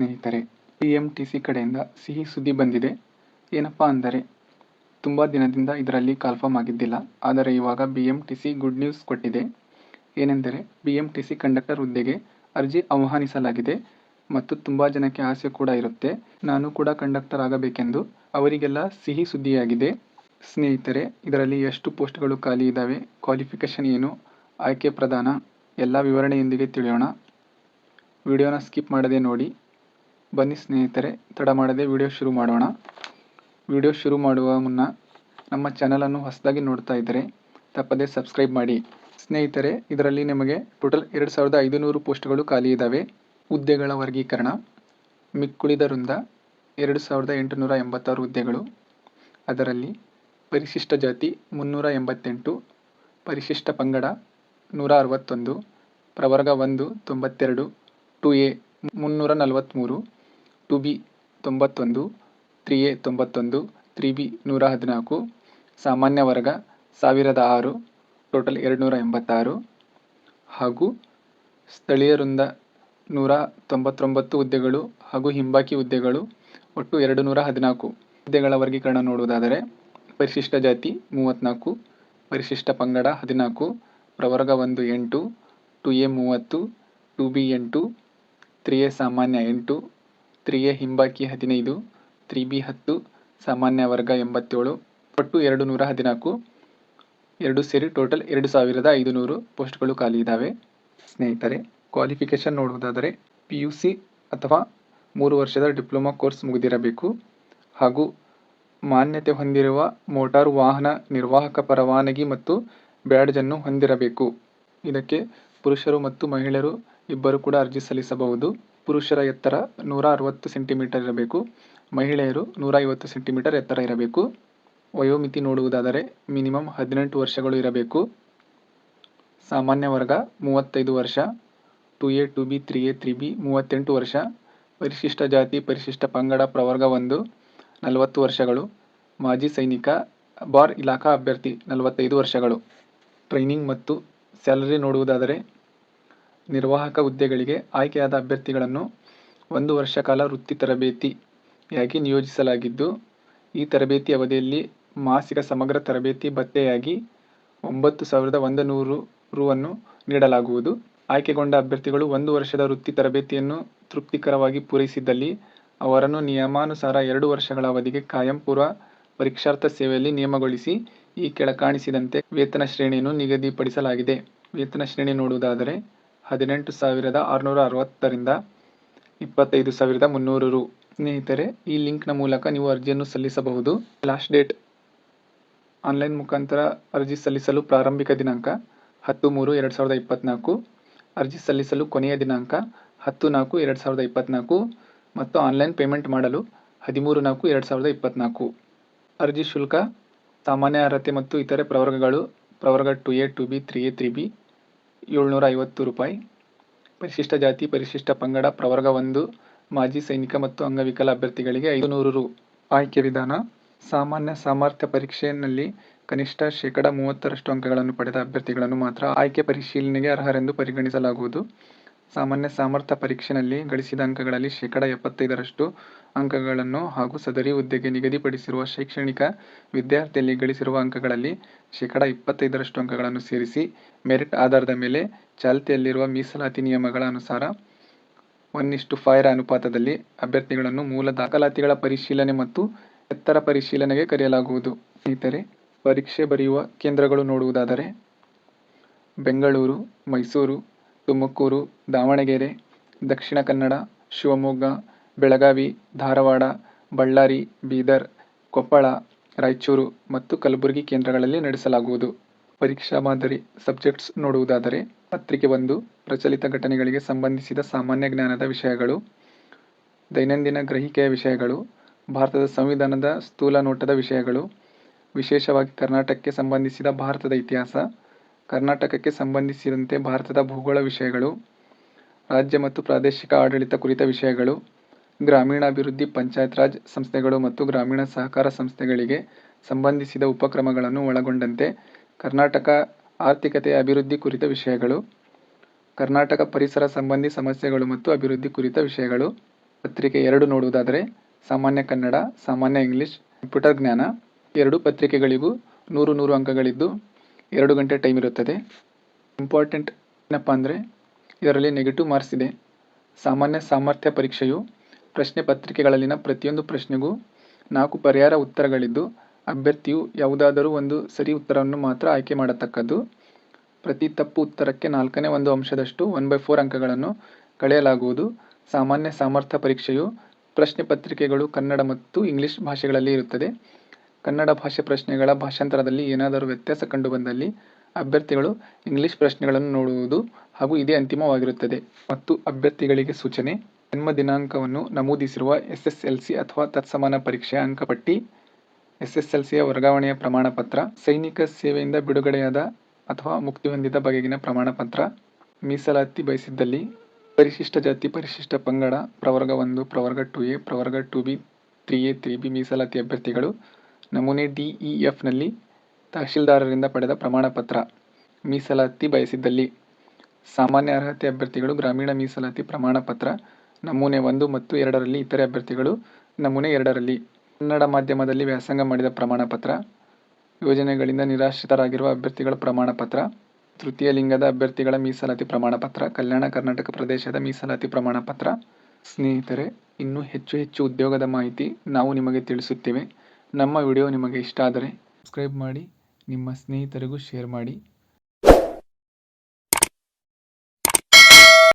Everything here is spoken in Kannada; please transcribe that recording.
ಸ್ನೇಹಿತರೆ ಬಿ ಎಂ ಟಿ ಸಿ ಕಡೆಯಿಂದ ಸಿಹಿ ಸುದ್ದಿ ಬಂದಿದೆ. ಏನಪ್ಪ ಅಂದರೆ, ತುಂಬ ದಿನದಿಂದ ಇದರಲ್ಲಿ ಕಾಲ್ಫಾರ್ಮ್ ಆಗಿದ್ದಿಲ್ಲ. ಆದರೆ ಇವಾಗ B M T C good news ಕೊಟ್ಟಿದೆ. ಏನೆಂದರೆ B M T C conductor ಹುದ್ದೆಗೆ ಅರ್ಜಿ ಆಹ್ವಾನಿಸಲಾಗಿದೆ ಮತ್ತು ತುಂಬ ಜನಕ್ಕೆ ಆಸೆ ಕೂಡ ಇರುತ್ತೆ. ನಾನು ಕೂಡ ಕಂಡಕ್ಟರ್ ಆಗಬೇಕೆಂದು. ಅವರಿಗೆಲ್ಲ ಸಿಹಿ ಸುದ್ದಿಯಾಗಿದೆ. ಸ್ನೇಹಿತರೆ, ಇದರಲ್ಲಿ ಎಷ್ಟು ಪೋಸ್ಟ್ಗಳು ಖಾಲಿ ಇದ್ದಾವೆ ಕ್ವಾಲಿಫಿಕೇಷನ್ ಏನು, ಆಯ್ಕೆ ಪ್ರದಾನ ಎಲ್ಲ ವಿವರಣೆಯೊಂದಿಗೆ ತಿಳಿಯೋಣ. ವಿಡಿಯೋನ ಸ್ಕಿಪ್ ಮಾಡದೆ ನೋಡಿ. ಬನ್ನಿ ಸ್ನೇಹಿತರೆ, ತಡ ಮಾಡದೆ ವಿಡಿಯೋ ಶುರು ಮಾಡೋಣ. ವಿಡಿಯೋ ಶುರು ಮಾಡುವ ಮುನ್ನ ನಮ್ಮ ಚಾನಲನ್ನು ಹೊಸದಾಗಿ ನೋಡ್ತಾ ಇದ್ದರೆ ತಪ್ಪದೆ ಸಬ್ಸ್ಕ್ರೈಬ್ ಮಾಡಿ. ಸ್ನೇಹಿತರೆ, ಇದರಲ್ಲಿ ನಿಮಗೆ ಟೋಟಲ್ ಎರಡು ಸಾವಿರದ ಐದುನೂರು ಪೋಸ್ಟ್ಗಳು ಖಾಲಿ ಇದ್ದಾವೆ ಹುದ್ದೆಗಳ ವರ್ಗೀಕರಣ, ಮಿಕ್ಕುಳಿದ ವೃಂದ, ಎರಡು ಸಾವಿರದ ಎಂಟುನೂರ ಎಂಬತ್ತಾರು ಹುದ್ದೆಗಳು. ಅದರಲ್ಲಿ ಪರಿಶಿಷ್ಟ ಜಾತಿ ಮುನ್ನೂರ ಎಂಬತ್ತೆಂಟು, ಪರಿಶಿಷ್ಟ ಪಂಗಡ ನೂರ ಅರವತ್ತೊಂದು, ಪ್ರವರ್ಗ ಒಂದು ತೊಂಬತ್ತೆರಡು, ಟು ಎ ಮುನ್ನೂರ ನಲವತ್ತ್ಮೂರು ಟು ಬಿ ತೊಂಬತ್ತೊಂದು, ತ್ರೀ ಎ ತೊಂಬತ್ತೊಂದು, ತ್ರೀ ಬಿ ನೂರ ಹದಿನಾಲ್ಕು, ಸಾಮಾನ್ಯ ವರ್ಗ ಸಾವಿರದ ಆರು, ಟೋಟಲ್ ಎರಡುನೂರ ಎಂಬತ್ತಾರು ಹಾಗೂ ಸ್ಥಳೀಯ ವೃಂದ ನೂರ ತೊಂಬತ್ತೊಂಬತ್ತು ಹುದ್ದೆಗಳು ಹಾಗೂ ಹಿಂಬಾಕಿ ಹುದ್ದೆಗಳು ಒಟ್ಟು ಎರಡು ನೂರ ಹದಿನಾಲ್ಕು ಹುದ್ದೆಗಳ ವರ್ಗೀಕರಣ ನೋಡುವುದಾದರೆ ಪರಿಶಿಷ್ಟ ಜಾತಿ ಮೂವತ್ತ್ನಾಲ್ಕು ಪರಿಶಿಷ್ಟ ಪಂಗಡ ಹದಿನಾಲ್ಕು, ಪ್ರವರ್ಗ ಒಂದು ಎಂಟು, ಟು ಎ ಮೂವತ್ತು, ಟು ಬಿ ಎಂಟು, ತ್ರೀ ಎ ಸಾಮಾನ್ಯ ಎಂಟು ತ್ರೀ ಹಿಂಬಾಕಿ ಹದಿನೈದು ತ್ರೀ ಬಿ ಹತ್ತು, ಸಾಮಾನ್ಯ ವರ್ಗ ಎಂಬತ್ತೇಳು, ಒಟ್ಟು ಎರಡು ನೂರ ಹದಿನಾಲ್ಕು, ಎರಡು ಸೇರಿ ಟೋಟಲ್ ಎರಡು ಸಾವಿರದ ಐದುನೂರು ಪೋಸ್ಟ್ಗಳು ಖಾಲಿ ಇದ್ದಾವೆ ಸ್ನೇಹಿತರೆ, ಕ್ವಾಲಿಫಿಕೇಷನ್ ನೋಡುವುದಾದರೆ ಪಿ ಯು ಸಿ ಅಥವಾ ಮೂರು ವರ್ಷದ ಡಿಪ್ಲೊಮಾ ಕೋರ್ಸ್ ಮುಗಿದಿರಬೇಕು. ಹಾಗೂ ಮಾನ್ಯತೆ ಹೊಂದಿರುವ ಮೋಟಾರು ವಾಹನ ನಿರ್ವಾಹಕ ಪರವಾನಗಿ ಮತ್ತು ಬ್ಯಾಡ್ಜನ್ನು ಹೊಂದಿರಬೇಕು. ಇದಕ್ಕೆ ಪುರುಷರು ಮತ್ತು ಮಹಿಳೆಯರು ಇಬ್ಬರು ಕೂಡ ಅರ್ಜಿ ಸಲ್ಲಿಸಬಹುದು. ಪುರುಷರ ಎತ್ತರ ನೂರ ಅರವತ್ತು ಸೆಂಟಿಮೀಟರ್ ಇರಬೇಕು. ಮಹಿಳೆಯರು ನೂರ ಐವತ್ತು ಸೆಂಟಿಮೀಟರ್ ಎತ್ತರ ಇರಬೇಕು. ವಯೋಮಿತಿ ನೋಡುವುದಾದರೆ ಮಿನಿಮಮ್ ಹದಿನೆಂಟು ವರ್ಷಗಳು ಇರಬೇಕು. ಸಾಮಾನ್ಯ ವರ್ಗ ಮೂವತ್ತೈದು ವರ್ಷ. Two A, two B, three A, three B ಮೂವತ್ತೆಂಟು ವರ್ಷ. ಪರಿಶಿಷ್ಟ ಜಾತಿ, ಪರಿಶಿಷ್ಟ ಪಂಗಡ, ಪ್ರವರ್ಗ ಒಂದು, ನಲವತ್ತು ವರ್ಷಗಳು. ಮಾಜಿ ಸೈನಿಕ, ಬಾರ್ ಇಲಾಖಾ ಅಭ್ಯರ್ಥಿ, ನಲವತ್ತೈದು ವರ್ಷಗಳು. ಟ್ರೈನಿಂಗ್ ಮತ್ತು ಸ್ಯಾಲರಿ ನೋಡುವುದಾದರೆ ನಿರ್ವಾಹಕ ಹುದ್ದೆಗಳಿಗೆ ಆಯ್ಕೆಯಾದ ಅಭ್ಯರ್ಥಿಗಳನ್ನು ಒಂದು ವರ್ಷ ಕಾಲ ವೃತ್ತಿ ತರಬೇತಿಯಾಗಿ ನಿಯೋಜಿಸಲಾಗಿದ್ದು, ಈ ತರಬೇತಿ ಅವಧಿಯಲ್ಲಿ ಮಾಸಿಕ ಸಮಗ್ರ ತರಬೇತಿ ಭತ್ಯೆಯಾಗಿ ಒಂಬತ್ತು ಸಾವಿರದ ಒಂದು ನೂರು ರುವನ್ನು ನೀಡಲಾಗುವುದು. ಆಯ್ಕೆಗೊಂಡ ಅಭ್ಯರ್ಥಿಗಳು ಒಂದು ವರ್ಷದ ವೃತ್ತಿ ತರಬೇತಿಯನ್ನು ತೃಪ್ತಿಕರವಾಗಿ ಪೂರೈಸಿದ್ದಲ್ಲಿ ಅವರನ್ನು ನಿಯಮಾನುಸಾರ ಎರಡು ವರ್ಷಗಳ ಅವಧಿಗೆ ಕಾಯಂ ಪೂರ್ವ ಪರೀಕ್ಷಾರ್ಥ ಸೇವೆಯಲ್ಲಿ ನಿಯಮಗೊಳಿಸಿ ಈ ಕೆಳಕಾಣಿಸಿದಂತೆ ವೇತನ ಶ್ರೇಣಿಯನ್ನು ನಿಗದಿಪಡಿಸಲಾಗಿದೆ. ವೇತನ ಶ್ರೇಣಿ ನೋಡುವುದಾದರೆ ಹದಿನೆಂಟು ಸಾವಿರದ ಆರುನೂರ ಅರವತ್ತರಿಂದ ಇಪ್ಪತ್ತೈದು ಸಾವಿರದ ಮುನ್ನೂರು ರು. ಸ್ನೇಹಿತರೆ, ಈ ಲಿಂಕ್ನ ಮೂಲಕ ನೀವು ಅರ್ಜಿಯನ್ನು ಸಲ್ಲಿಸಬಹುದು. ಲಾಸ್ಟ್ ಡೇಟ್ ಆನ್ಲೈನ್ ಮುಖಾಂತರ ಅರ್ಜಿ ಸಲ್ಲಿಸಲು ಪ್ರಾರಂಭಿಕ ದಿನಾಂಕ ಹತ್ತು ಮೂರು ಎರಡು ಸಾವಿರದ ಇಪ್ಪತ್ತ್ನಾಲ್ಕು ಅರ್ಜಿ ಸಲ್ಲಿಸಲು ಕೊನೆಯ ದಿನಾಂಕ ಹತ್ತು ನಾಲ್ಕು ಎರಡು ಸಾವಿರದ ಇಪ್ಪತ್ತ್ನಾಲ್ಕು ಮತ್ತು ಆನ್ಲೈನ್ ಪೇಮೆಂಟ್ ಮಾಡಲು ಹದಿಮೂರು ನಾಲ್ಕು ಎರಡು ಸಾವಿರದ ಇಪ್ಪತ್ತ್ನಾಲ್ಕು ಅರ್ಜಿ ಶುಲ್ಕ, ಸಾಮಾನ್ಯ ಅರ್ಹತೆ ಮತ್ತು ಇತರೆ ಪ್ರವರ್ಗಗಳು, ಪ್ರವರ್ಗ two A two B, three A, three B ಏಳ್ನೂರ ಐವತ್ತು ರೂಪಾಯಿ. ಪರಿಶಿಷ್ಟ ಜಾತಿ, ಪರಿಶಿಷ್ಟ ಪಂಗಡ, ಪ್ರವರ್ಗ ಒಂದು, ಮಾಜಿ ಸೈನಿಕ ಮತ್ತು ಅಂಗವಿಕಲ ಅಭ್ಯರ್ಥಿಗಳಿಗೆ ಐದುನೂರು ರು ಆಯ್ಕೆ ವಿಧಾನ. ಸಾಮಾನ್ಯ ಸಾಮರ್ಥ್ಯ ಪರೀಕ್ಷೆಯಲ್ಲಿ ಕನಿಷ್ಠ ಶೇಕಡ ಮೂವತ್ತರಷ್ಟು ಅಂಕಗಳನ್ನು ಪಡೆದ ಅಭ್ಯರ್ಥಿಗಳನ್ನು ಮಾತ್ರ ಆಯ್ಕೆ ಪರಿಶೀಲನೆಗೆ ಅರ್ಹರೆಂದು ಪರಿಗಣಿಸಲಾಗುವುದು. ಸಾಮಾನ್ಯ ಸಾಮರ್ಥ್ಯ ಪರೀಕ್ಷೆಯಲ್ಲಿ ಗಳಿಸಿದ ಅಂಕಗಳಲ್ಲಿ ಶೇಕಡ ಎಪ್ಪತ್ತೈದರಷ್ಟು ಅಂಕಗಳನ್ನು ಹಾಗೂ ಸದರಿ ಹುದ್ದೆಗೆ ನಿಗದಿಪಡಿಸಿರುವ ಶೈಕ್ಷಣಿಕ ವಿದ್ಯಾರ್ಥಿಯಲ್ಲಿ ಗಳಿಸಿರುವ ಅಂಕಗಳಲ್ಲಿ ಶೇಕಡ ಇಪ್ಪತ್ತೈದರಷ್ಟು ಅಂಕಗಳನ್ನು ಸೇರಿಸಿ ಮೆರಿಟ್ ಆಧಾರದ ಮೇಲೆ ಚಾಲ್ತಿಯಲ್ಲಿರುವ ಮೀಸಲಾತಿ ನಿಯಮಗಳ ಅನುಸಾರ ಒನ್ ಇಷ್ಟು ಫೈರ್ ಅನುಪಾತದಲ್ಲಿ ಅಭ್ಯರ್ಥಿಗಳನ್ನು ಮೂಲ ದಾಖಲಾತಿಗಳ ಪರಿಶೀಲನೆ ಮತ್ತು ಎತ್ತರ ಪರಿಶೀಲನೆಗೆ ಕರೆಯಲಾಗುವುದು. ಸ್ನೇಹಿತರೆ, ಪರೀಕ್ಷೆ ಬರೆಯುವ ಕೇಂದ್ರಗಳು ನೋಡುವುದಾದರೆ ಬೆಂಗಳೂರು, ಮೈಸೂರು ತುಮಕೂರು, ದಾವಣಗೆರೆ, ದಕ್ಷಿಣ ಕನ್ನಡ, ಶಿವಮೊಗ್ಗ, ಬೆಳಗಾವಿ, ಧಾರವಾಡ, ಬಳ್ಳಾರಿ, ಬೀದರ್, ಕೊಪ್ಪಳ, ರಾಯಚೂರು ಮತ್ತು ಕಲಬುರಗಿ ಕೇಂದ್ರಗಳಲ್ಲಿ ನಡೆಸಲಾಗುವುದು. ಪರೀಕ್ಷಾ ಮಾದರಿ ಸಬ್ಜೆಕ್ಟ್ಸ್ ನೋಡುವುದಾದರೆ ಪತ್ರಿಕೆ ಒಂದು, ಪ್ರಚಲಿತ ಘಟನೆಗಳಿಗೆ ಸಂಬಂಧಿಸಿದ ಸಾಮಾನ್ಯ ಜ್ಞಾನದ ವಿಷಯಗಳು, ದೈನಂದಿನ ಗ್ರಹಿಕೆಯ ವಿಷಯಗಳು, ಭಾರತದ ಸಂವಿಧಾನದ ಸ್ಥೂಲ ನೋಟದ ವಿಷಯಗಳು, ವಿಶೇಷವಾಗಿ ಕರ್ನಾಟಕಕ್ಕೆ ಸಂಬಂಧಿಸಿದ ಭಾರತದ ಇತಿಹಾಸ ಕರ್ನಾಟಕಕ್ಕೆ ಸಂಬಂಧಿಸಿದಂತೆ ಭಾರತದ ಭೂಗೋಳ ವಿಷಯಗಳು, ರಾಜ್ಯ ಮತ್ತು ಪ್ರಾದೇಶಿಕ ಆಡಳಿತ ಕುರಿತ ವಿಷಯಗಳು, ಗ್ರಾಮೀಣಾಭಿವೃದ್ಧಿ ಪಂಚಾಯತ್ ರಾಜ್ ಸಂಸ್ಥೆಗಳು ಮತ್ತು ಗ್ರಾಮೀಣ ಸಹಕಾರ ಸಂಸ್ಥೆಗಳಿಗೆ ಸಂಬಂಧಿಸಿದ ಉಪಕ್ರಮಗಳನ್ನು ಒಳಗೊಂಡಂತೆ ಕರ್ನಾಟಕ ಆರ್ಥಿಕತೆಯ ಅಭಿವೃದ್ಧಿ ಕುರಿತ ವಿಷಯಗಳು, ಕರ್ನಾಟಕ ಪರಿಸರ ಸಂಬಂಧಿ ಸಮಸ್ಯೆಗಳು ಮತ್ತು ಅಭಿವೃದ್ಧಿ ಕುರಿತ ವಿಷಯಗಳು, ಪತ್ರಿಕೆ ಎರಡು ನೋಡುವುದಾದರೆ ಸಾಮಾನ್ಯ ಕನ್ನಡ, ಸಾಮಾನ್ಯ ಇಂಗ್ಲಿಷ್, ಕಂಪ್ಯೂಟರ್ ಜ್ಞಾನ, ಎರಡು ಪತ್ರಿಕೆಗಳಿಗೂ ನೂರು ನೂರು ಅಂಕಗಳಿದ್ದು ಎರಡು ಗಂಟೆ ಟೈಮ್ ಇರುತ್ತದೆ. ಇಂಪಾರ್ಟೆಂಟ್ ಏನಪ್ಪ ಅಂದರೆ, ಇದರಲ್ಲಿ ನೆಗೆಟಿವ್ ಮಾರ್ಕ್ಸ್ ಇದೆ. ಸಾಮಾನ್ಯ ಸಾಮರ್ಥ್ಯ ಪರೀಕ್ಷೆಯು ಪ್ರಶ್ನೆ ಪತ್ರಿಕೆಗಳಲ್ಲಿನ ಪ್ರತಿಯೊಂದು ಪ್ರಶ್ನೆಗೂ ನಾಲ್ಕು ಪರಿಹಾರ ಉತ್ತರಗಳಿದ್ದು, ಅಭ್ಯರ್ಥಿಯು ಯಾವುದಾದರೂ ಒಂದು ಸರಿ ಉತ್ತರವನ್ನು ಮಾತ್ರ ಆಯ್ಕೆ ಮಾಡತಕ್ಕದ್ದು. ಪ್ರತಿ ತಪ್ಪು ಉತ್ತರಕ್ಕೆ ನಾಲ್ಕನೇ ಒಂದು ಅಂಶದಷ್ಟು ಒನ್ ಬೈ ಫೋರ್ ಅಂಕಗಳನ್ನು ಕಳೆಯಲಾಗುವುದು. ಸಾಮಾನ್ಯ ಸಾಮರ್ಥ್ಯ ಪರೀಕ್ಷೆಯು ಪ್ರಶ್ನೆ ಪತ್ರಿಕೆಗಳು ಕನ್ನಡ ಮತ್ತು ಇಂಗ್ಲಿಷ್ ಭಾಷೆಗಳಲ್ಲಿ ಇರುತ್ತದೆ. ಕನ್ನಡ ಭಾಷೆ ಪ್ರಶ್ನೆಗಳ ಭಾಷಾಂತರದಲ್ಲಿ ಏನಾದರೂ ವ್ಯತ್ಯಾಸ ಕಂಡುಬಂದಲ್ಲಿ ಅಭ್ಯರ್ಥಿಗಳು ಇಂಗ್ಲಿಷ್ ಪ್ರಶ್ನೆಗಳನ್ನು ನೋಡುವುದು ಹಾಗೂ ಇದೇ ಅಂತಿಮವಾಗಿರುತ್ತದೆ. ಮತ್ತು ಅಭ್ಯರ್ಥಿಗಳಿಗೆ ಸೂಚನೆ, ಜನ್ಮ ದಿನಾಂಕವನ್ನು ನಮೂದಿಸಿರುವ ಎಸ್ ಎಸ್ ಎಲ್ ಸಿ ಅಥವಾ ತತ್ಸಮಾನ ಪರೀಕ್ಷೆಯ ಅಂಕಪಟ್ಟಿ ಎಸ್ ಎಸ್ ಎಲ್ ಸಿಯ ವರ್ಗಾವಣೆಯ ಪ್ರಮಾಣ ಪತ್ರ ಸೈನಿಕ ಸೇವೆಯಿಂದ ಬಿಡುಗಡೆಯಾದ ಅಥವಾ ಮುಕ್ತಿ ಹೊಂದಿದ ಬಗೆಗಿನ ಪ್ರಮಾಣ ಪತ್ರ ಮೀಸಲಾತಿ ಬಯಸಿದ್ದಲ್ಲಿ ಪರಿಶಿಷ್ಟ ಜಾತಿ, ಪರಿಶಿಷ್ಟ ಪಂಗಡ, ಪ್ರವರ್ಗ ಒಂದು, ಪ್ರವರ್ಗ ಟು ಎ, ಪ್ರವರ್ಗ two B, three A, three B ಮೀಸಲಾತಿ ಅಭ್ಯರ್ಥಿಗಳು ನಮೂನೆ ಡಿ ಇ ಎಫ್ನಲ್ಲಿ ತಹಶೀಲ್ದಾರರಿಂದ ಪಡೆದ ಪ್ರಮಾಣಪತ್ರ, ಮೀಸಲಾತಿ ಬಯಸಿದ್ದಲ್ಲಿ. ಸಾಮಾನ್ಯ ಅರ್ಹತೆ ಅಭ್ಯರ್ಥಿಗಳು ಗ್ರಾಮೀಣ ಮೀಸಲಾತಿ ಪ್ರಮಾಣ ಪತ್ರ ನಮೂನೆ ಒಂದು ಮತ್ತು ಎರಡರಲ್ಲಿ ಇತರೆ ಅಭ್ಯರ್ಥಿಗಳು ನಮೂನೆ ಎರಡರಲ್ಲಿ. ಕನ್ನಡ ಮಾಧ್ಯಮದಲ್ಲಿ ವ್ಯಾಸಂಗ ಮಾಡಿದ ಪ್ರಮಾಣಪತ್ರ, ಯೋಜನೆಗಳಿಂದ ನಿರಾಶ್ರಿತರಾಗಿರುವ ಅಭ್ಯರ್ಥಿಗಳ ಪ್ರಮಾಣಪತ್ರ, ತೃತೀಯ ಲಿಂಗದ ಅಭ್ಯರ್ಥಿಗಳ ಮೀಸಲಾತಿ ಪ್ರಮಾಣಪತ್ರ, ಕಲ್ಯಾಣ ಕರ್ನಾಟಕ ಪ್ರದೇಶದ ಮೀಸಲಾತಿ ಪ್ರಮಾಣಪತ್ರ. ಸ್ನೇಹಿತರೆ, ಇನ್ನೂ ಹೆಚ್ಚು ಹೆಚ್ಚು ಉದ್ಯೋಗದ ಮಾಹಿತಿ ನಾವು ನಿಮಗೆ ತಿಳಿಸುತ್ತೇವೆ. ನಮ್ಮ ವಿಡಿಯೋ ನಿಮಗೆ ಇಷ್ಟ ಆದರೆ ಸಬ್ಸ್ಕ್ರೈಬ್ ಮಾಡಿ ನಿಮ್ಮ ಸ್ನೇಹಿತರಿಗೂ ಶೇರ್ ಮಾಡಿ.